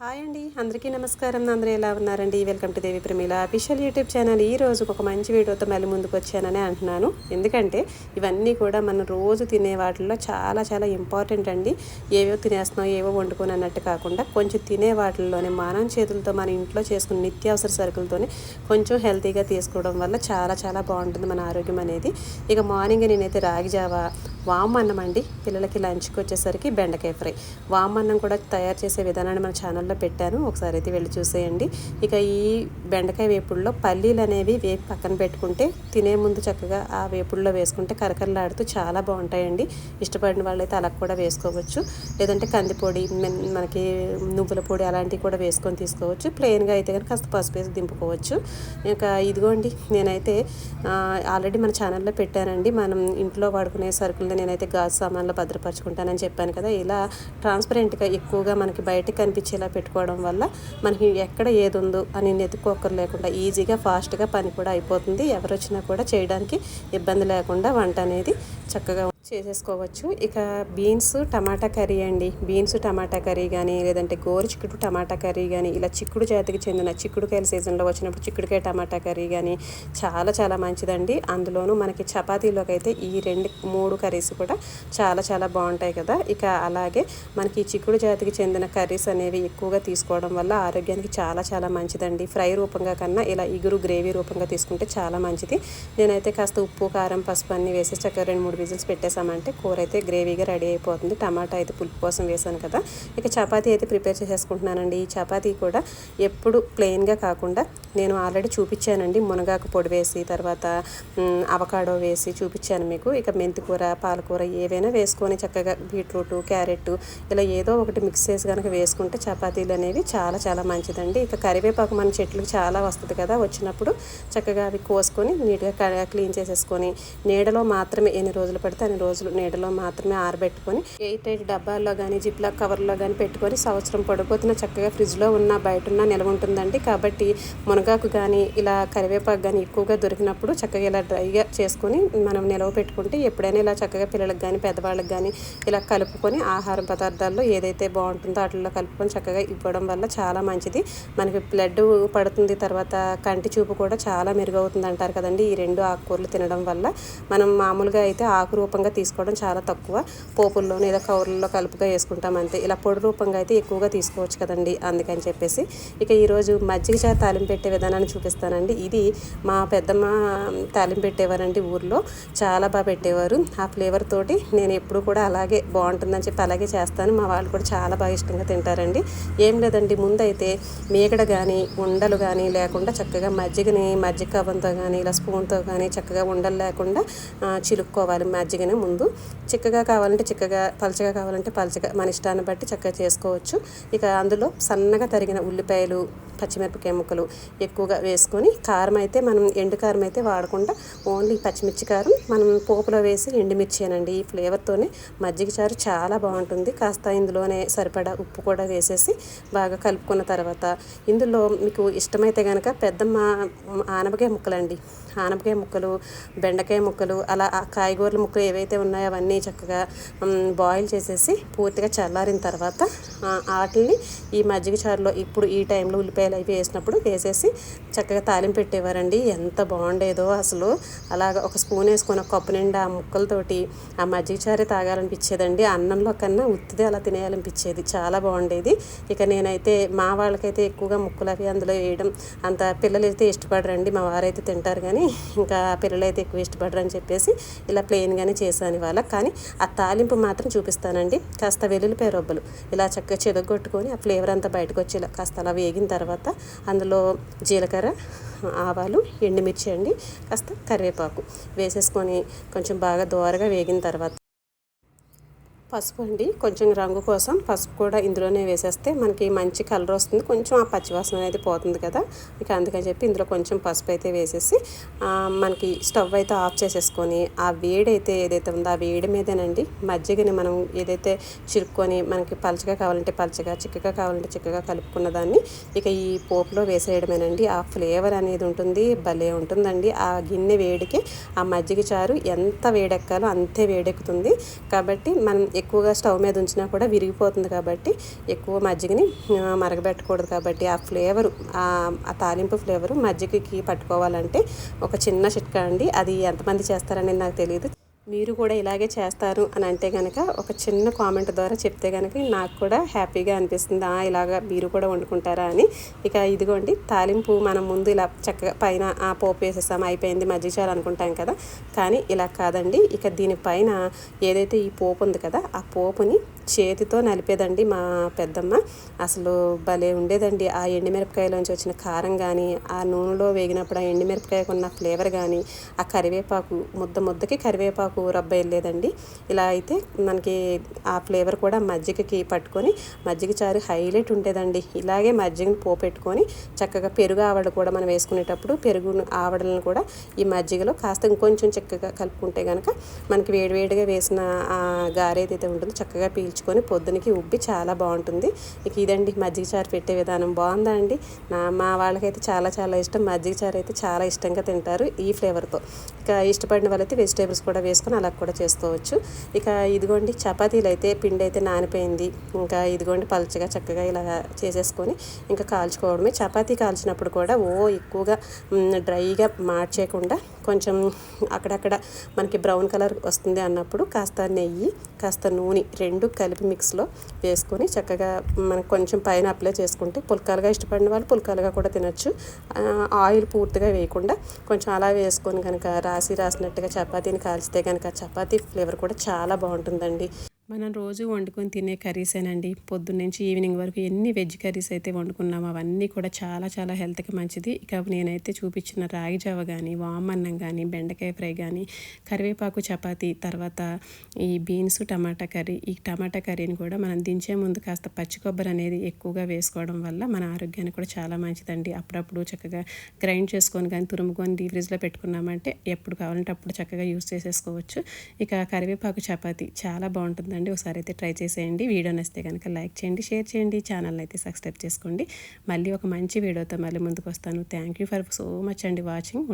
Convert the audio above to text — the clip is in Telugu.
హాయ్ అండి. అందరికీ నమస్కారం. అందరూ ఎలా ఉన్నారండి? Welcome to Devi Pramila official YouTube channel. ఈ రోజు ఒక మంచి వీడియోతో మళ్ళీ ముందుకు వచ్చానని అంటున్నాను. ఎందుకంటే ఇవన్నీ కూడా మనం రోజు తినే వాటిల్లో చాలా చాలా ఇంపార్టెంట్ అండి. ఏవో తినేస్తున్నాం ఏవో వండుకొని అన్నట్టు కాకుండా కొంచెం తినే వాటిల్లోనే మనం చేతులతో మన ఇంట్లో చేసుకున్న నిత్యావసర సరుకులతోనే కొంచెం హెల్తీగా తీసుకోవడం వల్ల చాలా చాలా బాగుంటుంది మన ఆరోగ్యం అనేది. ఇక మార్నింగ్ నేనైతే రాగి జావా వామన్నం అండి పిల్లలకి లంచ్కి వచ్చేసరికి బెండకాయ ఫ్రై. వామన్నం కూడా తయారు చేసే విధానాన్ని మన ఛానల్లో పెట్టాను. ఒకసారి అయితే వెళ్ళి చూసేయండి. ఇక ఈ బెండకాయ వేపుడులో పల్లీలు అనేవి వేపి పక్కన పెట్టుకుంటే తినే ముందు చక్కగా ఆ వేపుడులో వేసుకుంటే కరకరలాడుతూ చాలా బాగుంటాయండి. ఇష్టపడిన వాళ్ళైతే అలా కూడా వేసుకోవచ్చు. లేదంటే కందిపొడి మనకి నువ్వుల పొడి అలాంటివి కూడా వేసుకొని తీసుకోవచ్చు. ప్లెయిన్గా అయితే కనుక కాస్త పసుపు వేసి దింపుకోవచ్చు. ఇంకా ఇదిగోండి నేనైతే ఆల్రెడీ మన ఛానల్లో పెట్టానండి. మనం ఇంట్లో వాడుకునే సరుకులు నేనైతే గాజు సామాన్లు భద్రపరచుకుంటానని చెప్పాను కదా. ఇలా ట్రాన్స్పరెంట్గా ఎక్కువగా మనకి బయటకు కనిపించేలా పెట్టుకోవడం వల్ల మనకి ఎక్కడ ఏది ఉందో అని నెతుక్కోకరు లేకుండా ఈజీగా ఫాస్ట్గా పని కూడా అయిపోతుంది. ఎవరు వచ్చినా కూడా చేయడానికి ఇబ్బంది లేకుండా వంట అనేది చక్కగా చేసేసుకోవచ్చు. ఇక బీన్స్ టమాటా కర్రీ అండి. బీన్స్ టమాటా కర్రీ కానీ లేదంటే గోరు చిక్కుడు టమాటా కర్రీ కానీ ఇలా చిక్కుడు జాతికి చెందిన చిక్కుడుకాయల సీజన్లో వచ్చినప్పుడు చిక్కుడుకాయ టమాటా కర్రీ కానీ చాలా చాలా మంచిదండి. అందులోనూ మనకి చపాతీలోకి అయితే ఈ రెండు మూడు కర్రీస్ కూడా చాలా చాలా బాగుంటాయి కదా. ఇక అలాగే మనకి చిక్కుడు జాతికి చెందిన కర్రీస్ అనేవి ఎక్కువగా తీసుకోవడం వల్ల ఆరోగ్యానికి చాలా చాలా మంచిదండి. ఫ్రై రూపంగా కన్నా ఇలా ఇగురు గ్రేవీ రూపంగా తీసుకుంటే చాలా మంచిది. నేనైతే కాస్త ఉప్పు కారం పసుపు అన్నీ వేసి చక్కగా రెండు మూడు విజిల్స్ పెట్టేసామంటే కూర అయితే గ్రేవీగా రెడీ అయిపోతుంది. టమాటా అయితే పులుపు కోసం వేసాను కదా. ఇక చపాతీ అయితే ప్రిపేర్ చేసేసుకుంటున్నానండి. ఈ చపాతీ కూడా ఎప్పుడు ప్లెయిన్గా కాకుండా నేను ఆల్రెడీ చూపించానండి. మునగాకు పొడి వేసి తర్వాత అవకాడో వేసి చూపించాను మీకు. ఇక మెంతికూర పాలకూర ఏవైనా వేసుకొని చక్కగా బీట్రూట్ క్యారెట్ ఇలా ఏదో ఒకటి మిక్స్ చేసి కనుక వేసుకుంటే చపాతీలు అనేవి చాలా చాలా మంచిదండి. ఇక కరివేపాకు మన చెట్లకు చాలా వస్తుంది కదా. వచ్చినప్పుడు చక్కగా అవి కోసుకొని నీట్గా క- క్లీన్ చేసేసుకొని నీడలో మాత్రమే ఎన్ని రోజులు పడితే అన్ని రోజులు నీడలో మాత్రమే ఆరబెట్టుకొని ఎయిట్ ఎయిట్ డబ్బాల్లో కానీ జిప్లా కవర్లో కానీ పెట్టుకొని సంవత్సరం పడిపోతున్న చక్కగా ఫ్రిడ్జ్లో ఉన్న బయట ఉన్న నిల్వ ఉంటుందండి. కాబట్టి మునగాకు కానీ ఇలా కరివేపాకు కానీ ఎక్కువగా దొరికినప్పుడు చక్కగా ఇలా డ్రైగా చేసుకొని మనం నిలవ పెట్టుకుంటే ఎప్పుడైనా ఇలా చక్కగా పిల్లలకు కానీ పెద్దవాళ్ళకి కానీ ఇలా కలుపుకొని ఆహార పదార్థాల్లో ఏదైతే బాగుంటుందో వాటిల్లో కలుపుకొని చక్కగా ఇవ్వడం వల్ల చాలా మంచిది. మనకి బ్లడ్ పడుతుంది తర్వాత కంటి చూపు కూడా చాలా మెరుగవుతుంది అంటారు కదండి. ఈ రెండు ఆకుకూరలు తినడం వల్ల మనం మామూలుగా అయితే ఆకు రూపంగా తీసుకోవడం చాలా తక్కువ. పోపుల్లో లేదా కవర్లలో కలుపుగా వేసుకుంటాం అంతే. ఇలా పొడి రూపంగా అయితే ఎక్కువగా తీసుకోవచ్చు కదండి అందుకని చెప్పేసి. ఇక ఈరోజు మజ్జిగ చా తాలింపు పెట్టే విధానాన్ని చూపిస్తానండి. ఇది మా పెద్దమ్మ తాలింపు పెట్టేవారండి ఊర్లో. చాలా బాగా పెట్టేవారు. ఆ ఫ్లేవర్ తోటి నేను ఎప్పుడు కూడా అలాగే బాగుంటుందని చెప్పి అలాగే చేస్తాను. మా వాళ్ళు కూడా చాలా బాగా ఇష్టంగా తింటారండి. ఏం లేదండి ముందైతే మేకడ కానీ ఉండలు కానీ లేకుండా చక్కగా మజ్జిగని మజ్జిగ కవ్వంతో కానీ ఇలా స్పూన్తో కానీ చక్కగా ఉండలు లేకుండా చిలుక్కోవాలి మజ్జిగని. ముందు చిక్కగా కావాలంటే చిక్కగా పలచగా కావాలంటే పలచగా మన ఇష్టాన్ని బట్టి చక్కగా చేసుకోవచ్చు. ఇక అందులో సన్నగా తరిగిన ఉల్లిపాయలు పచ్చిమిరపకాయ ముక్కలు ఎక్కువగా వేసుకొని కారం అయితే మనం ఎండు కారం అయితే వాడకుండా ఓన్లీ పచ్చిమిర్చి కారం మనం పోపులో వేసి ఎండుమిర్చి అనండి ఈ ఫ్లేవర్తోనే మజ్జిగ చారు చాలా బాగుంటుంది. కాస్త ఇందులోనే సరిపడా ఉప్పు కూడా వేసేసి బాగా కలుపుకున్న తర్వాత ఇందులో మీకు ఇష్టమైతే కనుక పెద్ద మా ఆనపకాయ ముక్కలండి. ఆనపకాయ ముక్కలు బెండకాయ ముక్కలు అలా కాయగూరల ముక్కలు ఏవైతే ఉన్నాయో అవన్నీ చక్కగా బాయిల్ చేసేసి పూర్తిగా చల్లారిన తర్వాత వాటిని ఈ మజ్జిగ చారులో ఇప్పుడు ఈ టైంలో ఉల్లిపాయలు అవి వేసినప్పుడు వేసేసి చక్కగా తాలింపు పెట్టేవారండి. ఎంత బాగుండేదో అసలు. అలాగ ఒక స్పూన్ వేసుకొని ఒక కప్పు నిండా ఆ ముక్కలతోటి ఆ మజ్జిగ చారే తాగాలనిపించేదండి. అన్నంలో కన్నా ఉత్తిదే అలా తినేయాలనిపించేది. చాలా బాగుండేది. ఇక నేనైతే మా వాళ్ళకైతే ఎక్కువగా ముక్కలు అవి అందులో వేయడం అంత పిల్లలు అయితే ఇష్టపడరండి. మా వారైతే తింటారు కానీ ఇంకా పిల్లలు అయితే ఎక్కువ ఇష్టపడరు అని చెప్పేసి ఇలా ప్లెయిన్గానే చేశాను. ఇవాళ కానీ ఆ తాలింపు మాత్రం చూపిస్తానండి. కాస్త వెల్లుల్లిపాయ రొబ్బలు ఇలా చక్కగా చెదగొట్టుకొని ఆ ఫ్లేవర్ అంతా బయటకు వచ్చేలా కాస్త అలా వేగిన తర్వాత అందులో జీలకర్ర ఆవాలు ఎండుమిర్చి అండి కాస్త కరివేపాకు వేసేసుకొని కొంచెం బాగా దోరగా వేగిన తర్వాత పసుపు అండి. కొంచెం రంగు కోసం పసుపు కూడా ఇందులోనే వేసేస్తే మనకి మంచి కలర్ వస్తుంది. కొంచెం ఆ పచ్చివాసన అనేది పోతుంది కదా. ఇక అందుకని చెప్పి ఇందులో కొంచెం పసుపు అయితే వేసేసి మనకి స్టవ్ అయితే ఆఫ్ చేసేసుకొని ఆ వేడి అయితే ఏదైతే ఉందో ఆ వేడి మీదేనండి. మజ్జిగని మనం ఏదైతే చిరుక్కొని మనకి పలచగా కావాలంటే పలచగా చిక్కగా కావాలంటే చిక్కగా కలుపుకున్న దాన్ని ఇక ఈ పోపులో వేసేయడమేనండి. ఆ ఫ్లేవర్ అనేది ఉంటుంది భలే ఉంటుందండి. ఆ గిన్నె వేడికి ఆ మజ్జిగ చారు ఎంత వేడెక్కాలో అంతే వేడెక్కుతుంది. కాబట్టి మనం ఎక్కువగా స్టవ్ మీద ఉంచినా కూడా విరిగిపోతుంది కాబట్టి ఎక్కువ మజ్జిగని మరగబెట్టకూడదు కాబట్టి ఆ ఫ్లేవరు ఆ తాలింపు ఫ్లేవరు మజ్జిగకి పట్టుకోవాలంటే ఒక చిన్న చిట్కా అండి. అది ఎంతమంది చేస్తారనేది నాకు తెలియదు మీరు కూడా ఇలాగే చేస్తారు అని అంటే కనుక ఒక చిన్న కామెంట్ ద్వారా చెప్తే కనుక నాకు కూడా హ్యాపీగా అనిపిస్తుంది. "ఆ, ఇలాగా మీరు కూడా వండుకుంటారా అని. ఇక ఇదిగోండి తాలింపు మనం ముందు ఇలా చక్కగా పైన ఆ పోపు వేసేసాం అయిపోయింది మజ్జిగ చారు అనుకుంటాం కదా. కానీ ఇలా కాదండి ఇక దీనిపైన ఏదైతే ఈ పోపు ఉంది కదా ఆ పోపుని చేతితో నలిపేదండి మా పెద్దమ్మ. అసలు భలే ఉండేదండి. ఆ ఎండుమిరపకాయలోంచి వచ్చిన కారం కానీ ఆ నూనెలో వేగినప్పుడు ఆ ఎండుమిరపకాయకు ఉన్న ఫ్లేవర్ కానీ ఆ కరివేపాకు ముద్ద ముద్దకి కరివేపాకు రబ్బ వెళ్ళేదండి. ఇలా అయితే మనకి ఆ ఫ్లేవర్ కూడా మజ్జిగకి పట్టుకొని మజ్జిగ చారు హైలైట్ ఉండేదండి. ఇలాగే మజ్జిగని పోపెట్టుకొని చక్కగా పెరుగు ఆవడ కూడా మనం వేసుకునేటప్పుడు పెరుగు ఆవడలను కూడా ఈ మజ్జిగలో కాస్త ఇంకొంచెం చక్కగా కలుపుకుంటే కనుక మనకి వేడివేడిగా వేసిన ఆ గారేదైతే ఏదైతే ఉంటుందో చక్కగా పీల్చుకొని పొద్దునకి ఉబ్బి చాలా బాగుంటుంది. ఇక ఇదండి మజ్జిగ చారు పెట్టే విధానం. బాగుందా అండి? నా మా వాళ్ళకైతే చాలా చాలా ఇష్టం. మజ్జిగ చారు అయితే చాలా ఇష్టంగా తింటారు ఈ ఫ్లేవర్తో. ఇక ఇష్టపడిన వాళ్ళైతే వెజిటేబుల్స్ కూడా వేసుకొని అలా కూడా చేసుకోవచ్చు. ఇక ఇదిగోండి చపాతీలు అయితే పిండి అయితే నానిపోయింది. ఇంకా ఇదిగోండి పలుచగా చక్కగా ఇలా చేసేసుకొని ఇంకా కాల్చుకోవడమే. చపాతీ కాల్చినప్పుడు కూడా ఓ ఎక్కువగా డ్రైగా మార్చేయకుండా కొంచెం అక్కడక్కడ మనకి బ్రౌన్ కలర్ వస్తుంది అన్నప్పుడు కాస్త నెయ్యి కాస్త నూనె రెండు కలిపి మిక్స్లో వేసుకొని చక్కగా మనకు కొంచెం పైన అప్లై చేసుకుంటే పుల్కాలుగా ఇష్టపడిన వాళ్ళు పుల్కాలుగా కూడా తినచ్చు. ఆయిల్ పూర్తిగా వేయకుండా కొంచెం అలా వేసుకొని కనుక రాసి రాసినట్టుగా చపాతీని కాల్చితే కనుక చపాతీ ఫ్లేవర్ కూడా చాలా బాగుంటుందండి. మనం రోజు వండుకొని తినే కర్రీసేనండి పొద్దున్న నుంచి ఈవినింగ్ వరకు ఎన్ని వెజ్ కర్రీస్ అయితే వండుకున్నామో అవన్నీ కూడా చాలా చాలా హెల్త్కి మంచిది. ఇక నేనైతే చూపించిన రాగి జావ కానీ వామన్నం కానీ బెండకాయ ఫ్రై కానీ కరివేపాకు చపాతీ తర్వాత ఈ బీన్స్ టమాటా కర్రీ ఈ టమాటా కర్రీని కూడా మనం దించే ముందు కాస్త పచ్చి కొబ్బరి అనేది ఎక్కువగా వేసుకోవడం వల్ల మన ఆరోగ్యానికి కూడా చాలా మంచిదండి. అప్పుడప్పుడు చక్కగా గ్రైండ్ చేసుకొని కానీ తురుముకొని డీ ఫ్రిడ్జ్లో పెట్టుకున్నామంటే ఎప్పుడు కావాలంటే అప్పుడు చక్కగా యూస్ చేసేసుకోవచ్చు. ఇక కరివేపాకు చపాతీ చాలా బాగుంటుంది బాగుంటుందండి ఒకసారి అయితే ట్రై చేసేయండి. వీడియో నచ్చితే కనుక లైక్ చేయండి షేర్ చేయండి. ఛానల్ని అయితే సబ్స్క్రైబ్ చేసుకోండి. మళ్ళీ ఒక మంచి వీడియోతో మళ్ళీ ముందుకు వస్తాను. Thank you for so much అండి వాచింగ్.